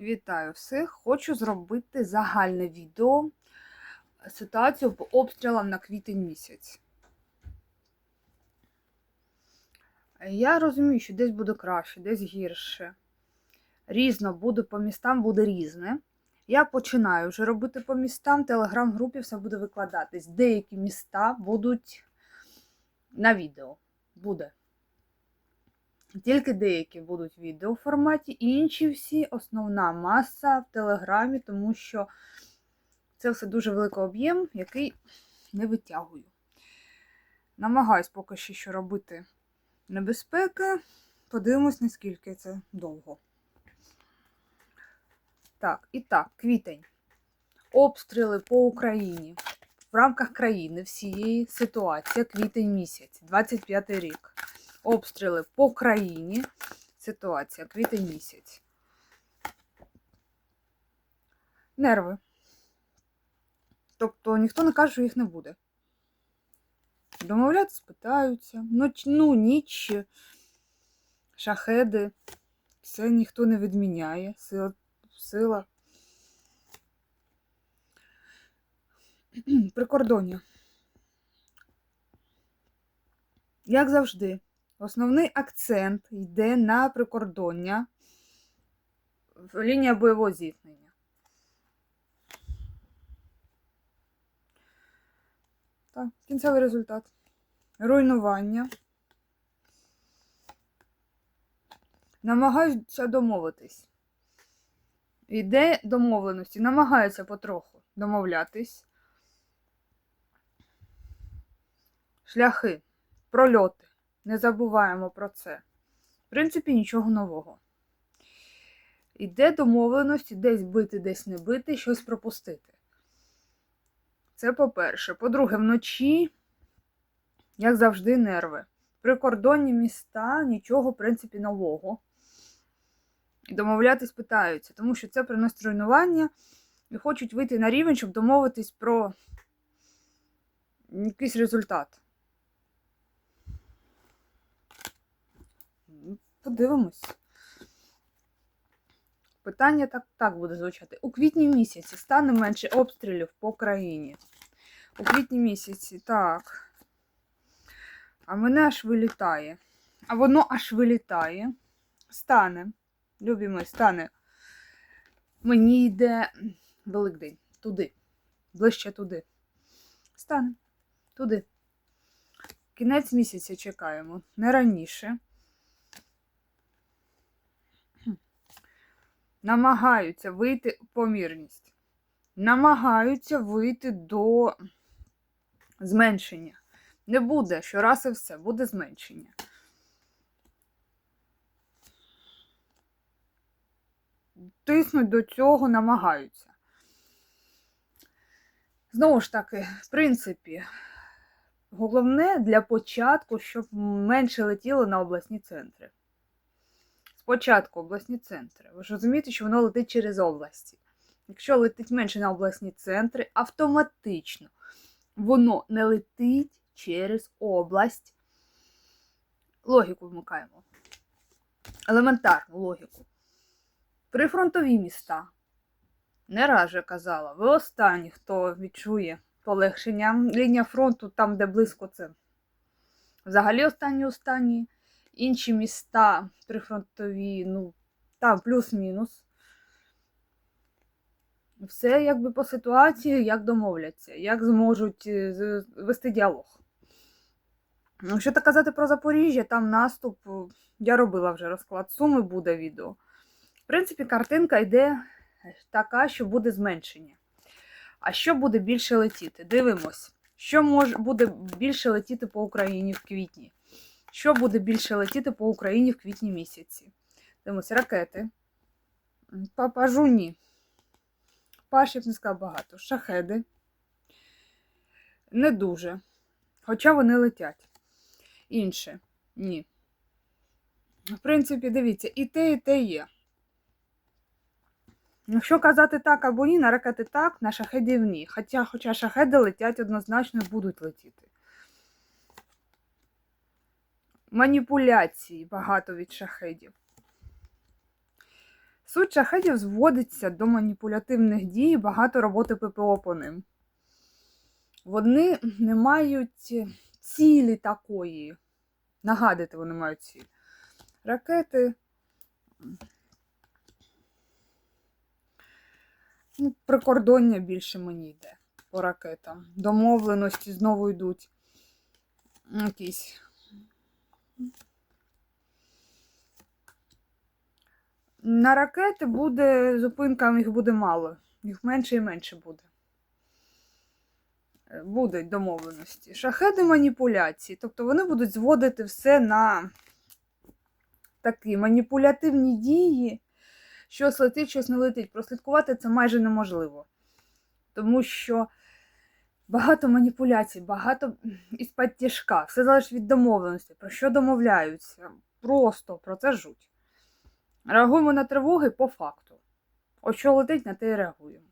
Вітаю всіх! Хочу зробити загальне відео ситуацію по обстрілам на квітень місяць. Я розумію, що десь буде краще, десь гірше. Різно буде по містам, буде різне. Я починаю вже робити по містам, в телеграм-групі все буде викладатись. Деякі міста будуть на відео. Буде. Тільки деякі будуть в відео форматі, інші всі основна маса в Телеграмі, тому що це все дуже великий об'єм, який не витягую. Намагаюсь поки що робити небезпеки. Подивимось, наскільки це довго. Так, і так, квітень. Обстріли по Україні. В рамках країни всієї ситуації квітень місяць, 25 рік обстріли по країні. Ситуація, квітень місяць. Нерви. Тобто ніхто не каже, що їх не буде. Домовлятися питаються. Ну, ніч, шахеди. Все ніхто не відміняє. Сила. сила. Прикордоння. Як завжди, Основний акцент йде на прикордоння лінія бойового зіткнення. Так, кінцевий результат. Руйнування. Намагаються домовитись. Іде домовленості, намагаються потроху домовлятись. Шляхи, прольоти. Не забуваємо про це. В принципі, нічого нового. Іде домовленості десь бити, десь не бити, щось пропустити. Це по-перше. По-друге, вночі, як завжди, нерви. Прикордонні міста нічого, в принципі, нового. І домовлятись питаються, тому що це приносить руйнування і хочуть вийти на рівень, щоб домовитись про якийсь результат. Подивимось. Питання так так буде звучати. У квітні місяці стане менше обстрілів по країні. У квітні місяці, так. А мене аж вилітає. А воно аж вилітає. Стане. Любі мої, стане. Мені йде Великдень. Туди. Ближче туди. Стане. Туди. Кінець місяця чекаємо. Не раніше. Намагаються вийти помірність, намагаються вийти до зменшення. Не буде щораз і все, буде зменшення. Тиснуть до цього, намагаються. Знову ж таки, в принципі, головне для початку, щоб менше летіло на обласні центри. Спочатку обласні центри. Ви ж розумієте, що воно летить через області. Якщо летить менше на обласні центри, автоматично воно не летить через область. Логіку вмикаємо. Елементарну логіку. Прифронтові міста. Не раз же казала, ви останні, хто відчує полегшення. Лінія фронту там, де близько це. Взагалі останні останні. Інші міста прифронтові, ну, там плюс-мінус. Все якби по ситуації, як домовляться, як зможуть е, вести діалог. Якщо так казати про Запоріжжя, там наступ, я робила вже розклад суми, буде відео. В принципі, картинка йде така, що буде зменшення. А що буде більше летіти? Дивимось, що може, буде більше летіти по Україні в квітні. Що буде більше летіти по Україні в квітні місяці? Дивимося, ракети. Папажуні. Пашів не сказав багато. Шахеди. Не дуже. Хоча вони летять. Інше. Ні. В принципі, дивіться, і те, і те є. Якщо казати так або ні, на ракети так, на шахедів ні. Хоча, хоча шахеди летять однозначно будуть летіти. Маніпуляцій багато від шахедів. Суть шахедів зводиться до маніпулятивних дій, багато роботи ППО по ним. Вони не мають цілі такої. Нагадати, вони мають ціль. Ракети. Ну, прикордоння більше мені йде по ракетам. Домовленості знову йдуть. Якісь. На ракети буде зупинка, їх буде мало. Їх менше і менше буде. Е, Будуть домовленості. Шахеди маніпуляції. Тобто вони будуть зводити все на такі маніпулятивні дії. Щось летить, щось не летить. Прослідкувати це майже неможливо. Тому що багато маніпуляцій, багато із-під тяжка. Все залежить від домовленості. Про що домовляються? Просто про це жуть. Реагуємо на тривоги по факту. От що летить, на те і реагуємо.